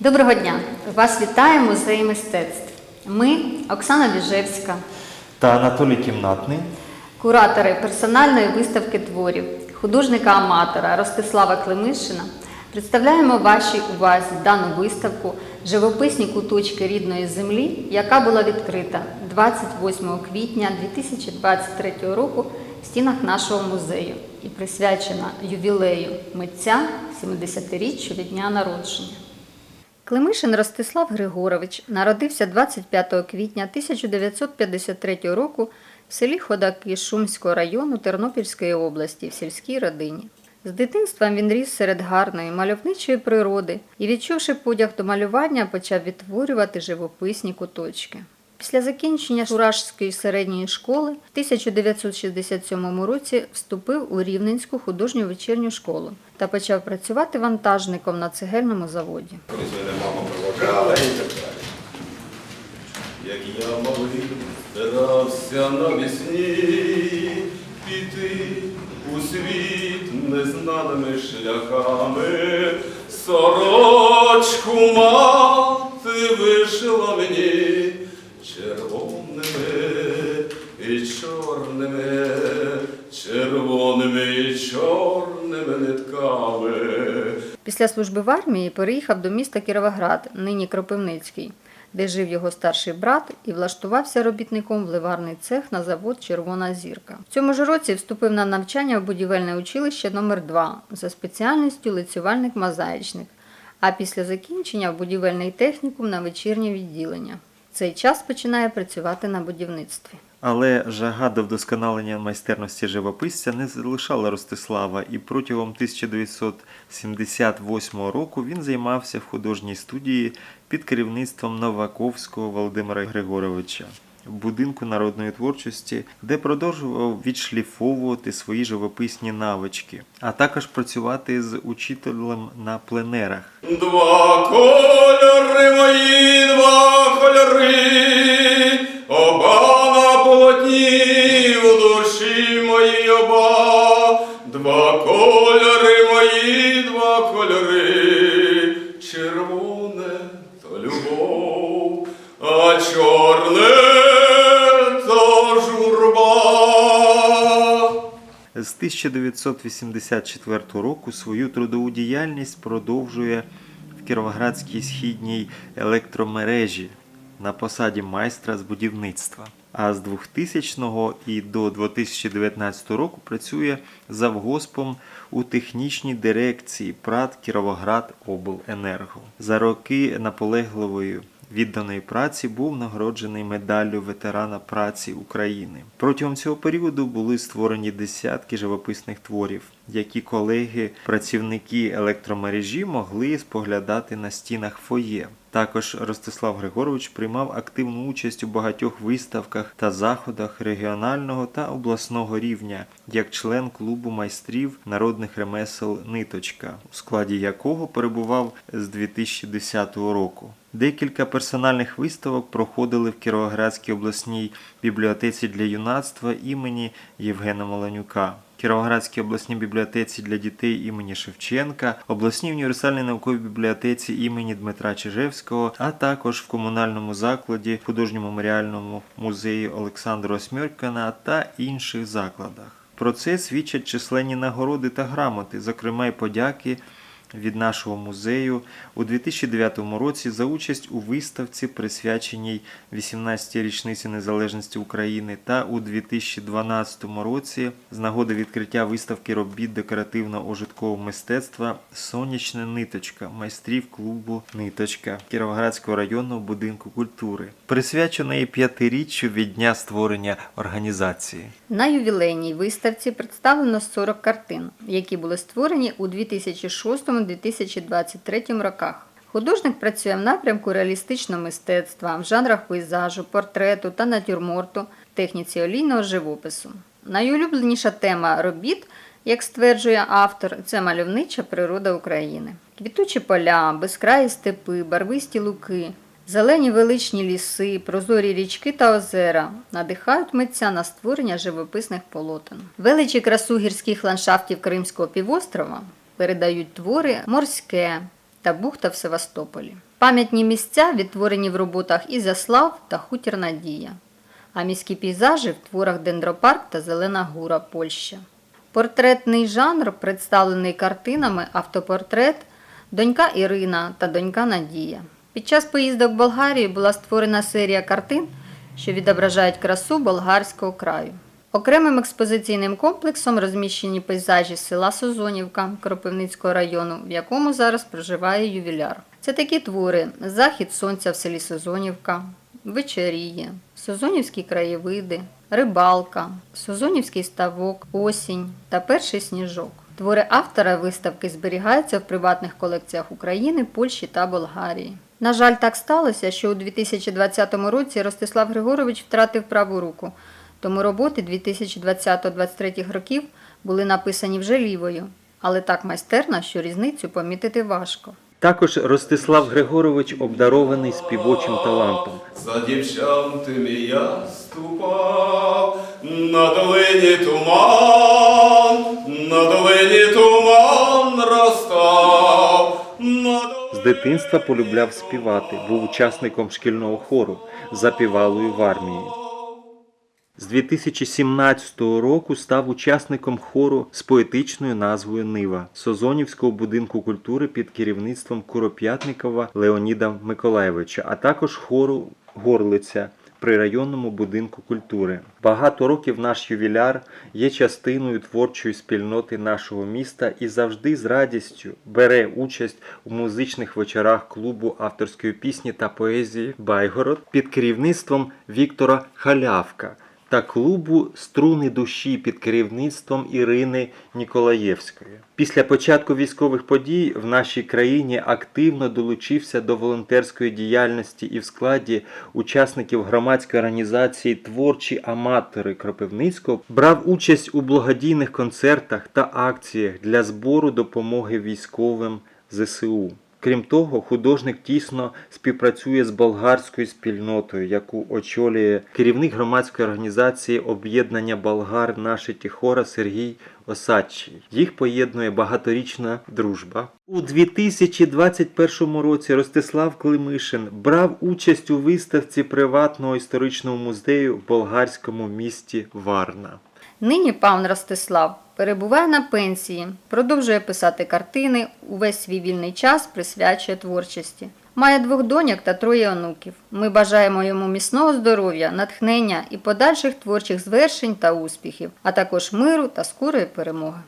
Доброго дня! Вас вітає музей мистецтв. Ми, Оксана Біжевська, та Анатолій Кімнатний. куратори персональної виставки творів, художника-аматора Ростислава Климишина, представляємо вашій увазі дану виставку Живописні куточки рідної землі, яка була відкрита 28 квітня 2023 року в стінах нашого музею і присвячена ювілею митця 70-річчю від дня народження. Климишин Ростислав Григорович народився 25 квітня 1953 року в селі Ходаки Шумського району Тернопільської області в сільській родині. З дитинства він ріс серед гарної мальовничої природи і, відчувши подяг до малювання, почав відтворювати живописні куточки. Після закінчення Шуражської середньої школи в 1967 році вступив у Рівненську художню вечірню школу та почав працювати вантажником на цегельному заводі. Як я малий старався навесні піти у світ незнаними шляхами, сорочку мати вишила мені червоними і чорними, червоними і чорними нитками. Після служби в армії переїхав до міста Кіровоград, нині Кропивницький, де жив його старший брат і влаштувався робітником в ливарний цех на завод Червона зірка. В цьому ж році вступив на навчання в будівельне училище номер 2 за спеціальністю лицювальник-мозаїчник, а після закінчення в будівельний технікум на вечірнє відділення. Цей час починає працювати на будівництві. Але жага до вдосконалення майстерності живописця не залишала Ростислава, і протягом 1978 року він займався в художній студії під керівництвом Новаковського Володимира Григоровича будинку народної творчості, де продовжував відшліфовувати свої живописні навички, а також працювати з учителем на пленерах. Два кольори мої, два кольори, оба у душі мої оба, два кольори мої, два кольори, червоне то любов, З 1984 року свою трудову діяльність продовжує в Кіровоградській східній електромережі на посаді майстра з будівництва. А з 2000 і до 2019 року працює завгоспом у технічній дирекції ПРАТ Кіровоград Обленерго. За роки наполегливої відданої праці був нагороджений медаллю ветерана праці України. Протягом цього періоду були створені десятки живописних творів, які колеги, працівники електромережі могли споглядати на стінах фоє. Також Ростислав Григорович приймав активну участь у багатьох виставках та заходах регіонального та обласного рівня як член клубу майстрів народних ремесел Ниточка, у складі якого перебував з 2010 року. Декілька персональних виставок проходили в Кіровоградській обласній бібліотеці для юнацтва імені Євгена Маланюка. Кіровоградській обласній бібліотеці для дітей імені Шевченка, обласній універсальній науковій бібліотеці імені Дмитра Чижевського, а також в комунальному закладі, художньому меморіальному музеї Олександра Осьмьоркана та інших закладах. Про це свідчать численні нагороди та грамоти, зокрема й подяки від нашого музею у 2009 році за участь у виставці, присвяченій 18-й річниці незалежності України, та у 2012 році з нагоди відкриття виставки робіт декоративно-ожиткового мистецтва Сонячна ниточка майстрів клубу Ниточка Кіровоградського районного будинку культури, присвяченої п'ятиріччю від дня створення організації. На ювілейній виставці представлено 40 картин, які були створені у 2006-2023 роках. Художник працює в напрямку реалістичного мистецтва в жанрах пейзажу, портрету та натюрморту, техніці олійного живопису. Найулюбленіша тема робіт, як стверджує автор, це мальовнича природа України. Квітучі поля, безкраї степи, барвисті луки, Зелені величні ліси, прозорі річки та озера надихають митця на створення живописних полотен. Величі красу гірських ландшафтів Кримського півострова передають твори морське, та бухта в Севастополі. Пам'ятні місця відтворені в роботах Ізяслав та Хутір Надія, а міські пейзажі в творах Дендропарк та Зелена Гура Польща. Портретний жанр представлений картинами автопортрет, донька Ірина та донька Надія. Під час поїздок в Болгарію була створена серія картин, що відображають красу болгарського краю. Окремим експозиційним комплексом розміщені пейзажі села Созонівка Кропивницького району, в якому зараз проживає ювіляр. Це такі твори: Захід сонця в селі Созонівка, Вечеріє, Созонівські краєвиди, Рибалка, Созонівський ставок, Осінь та Перший сніжок. Твори автора виставки зберігаються в приватних колекціях України, Польщі та Болгарії. На жаль, так сталося, що у 2020 році Ростислав Григорович втратив праву руку, тому роботи 2020-2023 років були написані вже лівою, але так майстерно, що різницю помітити важко. Також Ростислав Григорович обдарований співочим талантом. За дівчатами я ступав, на долині туман, на долині туман розстав. На З дитинства полюбляв співати, був учасником шкільного хору запівалою в армії. З 2017 року став учасником хору з поетичною назвою Нива Созонівського будинку культури під керівництвом Куроп'ятникова Леоніда Миколаєвича, а також хору Горлиця при районному будинку культури. Багато років наш ювіляр є частиною творчої спільноти нашого міста і завжди з радістю бере участь у музичних вечорах клубу авторської пісні та поезії Байгород під керівництвом Віктора Халявка та клубу Струни душі під керівництвом Ірини Ніколаєвської. Після початку військових подій в нашій країні активно долучився до волонтерської діяльності і в складі учасників громадської організації Творчі аматори Кропивницького брав участь у благодійних концертах та акціях для збору допомоги військовим ЗСУ. Крім того, художник тісно співпрацює з болгарською спільнотою, яку очолює керівник громадської організації об'єднання болгар наші Тіхора Сергій Осадчий. Їх поєднує багаторічна дружба. У 2021 році Ростислав Климишин брав участь у виставці приватного історичного музею в болгарському місті Варна. Нині пан Ростислав перебуває на пенсії, продовжує писати картини, увесь свій вільний час присвячує творчості. Має двох доньок та троє онуків. Ми бажаємо йому міцного здоров'я, натхнення і подальших творчих звершень та успіхів, а також миру та скорої перемоги.